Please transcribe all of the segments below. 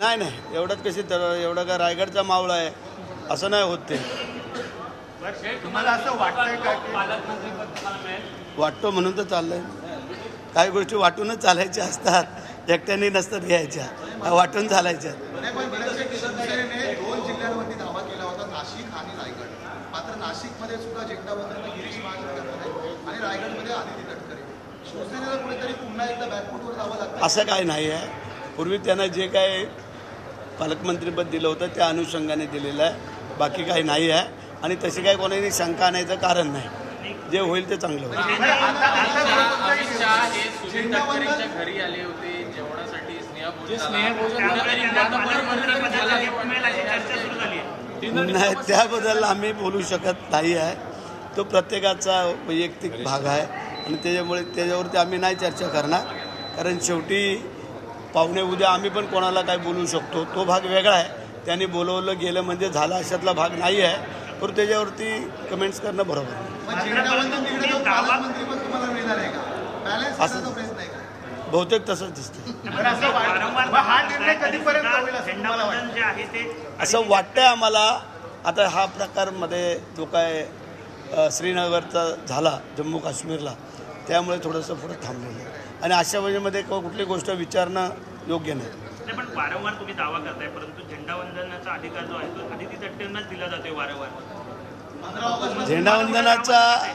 नाही नाही. एवढ्यात कशी तर एवढा का रायगडचा मावळा आहे असं नाही होत ते. तुम्हाला असं वाटतंय का की वाटतो म्हणून तर चाललंय. काही गोष्टी वाटूनच चालायच्या असतात. एकट्याने नसतात घ्यायच्या. वाटून चालायच्या. नाही, पण विनायक शिवसेनेने दोन जिल्ह्यांवरती दावा केला होता नाशिक आणि रायगड. मात्र नाशिकमध्ये सुद्धा झेंडावंदन गिरीश महाजन करत आहेत आणि रायगडमध्ये आदिती तटकरे. शिवसेनेला कुठेतरी पुन्हा एकदा बॅकफुटवर जावं लागतं असं काय नाही आहे पूर्वी त्यांना जे काय पालकमंत्रीपद दिलं होतं त्या अनुषंगाने दिलेलं आहे. बाकी काही नाही आहे. आणि तशी काही कोणाने शंका आणायचं कारण नाही. जे होईल ते चांगलं होईल. हे स्नेहभोजन नाही त्याबद्दल आम्ही बोलू शकत नाही आहे. तो प्रत्येकाचा वैयक्तिक भाग आहे. आणि त्याच्यामुळे त्याच्यावरती आम्ही नाही चर्चा करणार. कारण शेवटी पाहुणे उद्या आम्ही पण कोणाला काय बोलू शकतो. तो भाग वेगळा आहे. त्यांनी बोलवलं गेलं म्हणजे झाला अशातला भाग नाही आहे. पण त्याच्यावरती कमेंट्स करणं बरोबर आहे. मग झेंडावंदन तिकडे जाऊन पालकमंत्रीपद तुम्हाला मिळणार आहे का? बॅलन्स असं- बहुतेक तसंच दिसतं असं हा वाटतंय आम्हाला. आता हा प्रकारमध्ये जो काय श्रीनगरचा झाला जम्मू काश्मीरला. त्यामुळे थोडंसं पुढं थांबलेलं आहे. आणि अशा वेळेमध्ये क- कुठली गोष्ट विचारणं योग्य नाही. नाही, पण वारंवार तुम्ही दावा करताय परंतु झेंडावंदनाचा अधिकार जो आहे तो तटकरेंनाच दिला जातोय वारंवार. झेंडावंदनाचा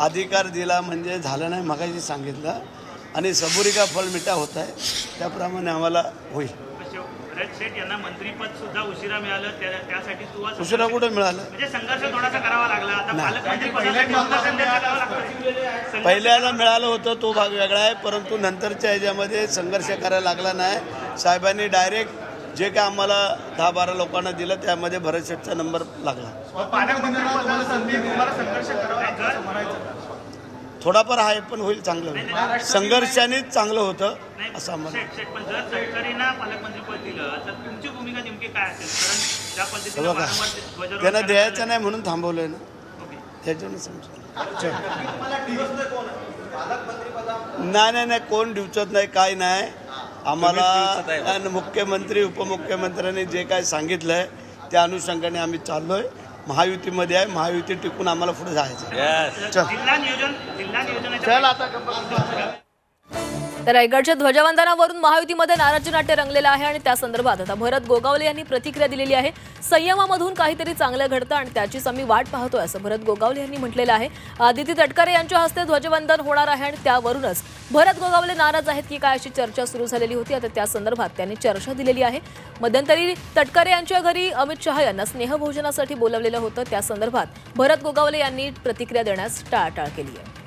अधिकार दिला म्हणजे झालं नाही मगाशी सांगितलं. आणि सबुरी का फल मिठा होत आहे त्याप्रमाणे आम्हाला होईल. भरत शेठ यांना मंत्रीपद सुद्धा उशिरा मिळालं. त्या- त्यासाठी उशिरा कुठं मिळालं? म्हणजे संघर्ष थोडासा करावा लागला. आता. पालकमंत्री संघर्ष- पहिल्याला मिळालं होतं तो भाग वेगळा आहे परंतु नंतरच्या ह्याच्यामध्ये संघर्ष करायला लागला नाही. साहेबांनी डायरेक्ट जे काय आम्हाला दहा बारा लोकांना दिलं त्यामध्ये भरत शेठचा नंबर लागला. थोडाफार आहे पण होईल चांगलं होईल. संघर्षानेच चांगलं होतं असं आम्हाला त्यांना द्यायचं नाही म्हणून थांबवलंय ना. त्याच्यानं समजा नाही नाही नाही कोण डिवचत नाही काय नाही. आम्हाला आणि मुख्यमंत्री उपमुख्यमंत्र्यांनी जे काय सांगितलंय त्या अनुषंगाने आम्ही चाललोय. महायुतीमध्ये आहे. महायुती टिकून आम्हाला पुढे जायचं आहे. चल. जिल्हा नियोजन जिल्हा नियोजनाच्या चल आता तर रायगडच्या ध्वजवंदनावरून महायुतीमध्ये नाराजी नाट्य रंगलेलं आहे आणि त्या संदर्भात आता भरत गोगावले यांनी प्रतिक्रिया दिलेली आहे. संयमामधून काहीतरी चांगलं घडतं आणि त्याचीच आम्ही वाट पाहतोय असं भरत गोगावले यांनी म्हटलेलं आहे. आदिती तटकरे यांच्या हस्ते ध्वजवंदन होणार आहे आणि त्यावरूनच भरत गोगावले नाराज आहेत की काय अशी चर्चा सुरू झालेली होती. आता त्या संदर्भात त्यांनी चर्चा दिलेली आहे. मध्यंतरी तटकरे यांच्या घरी अमित शहा यांना स्नेहभोजनासाठी बोलावलेलं होतं. त्या संदर्भात भरत गोगावले यांनी प्रतिक्रिया देण्यास टाळाटाळ केली आहे.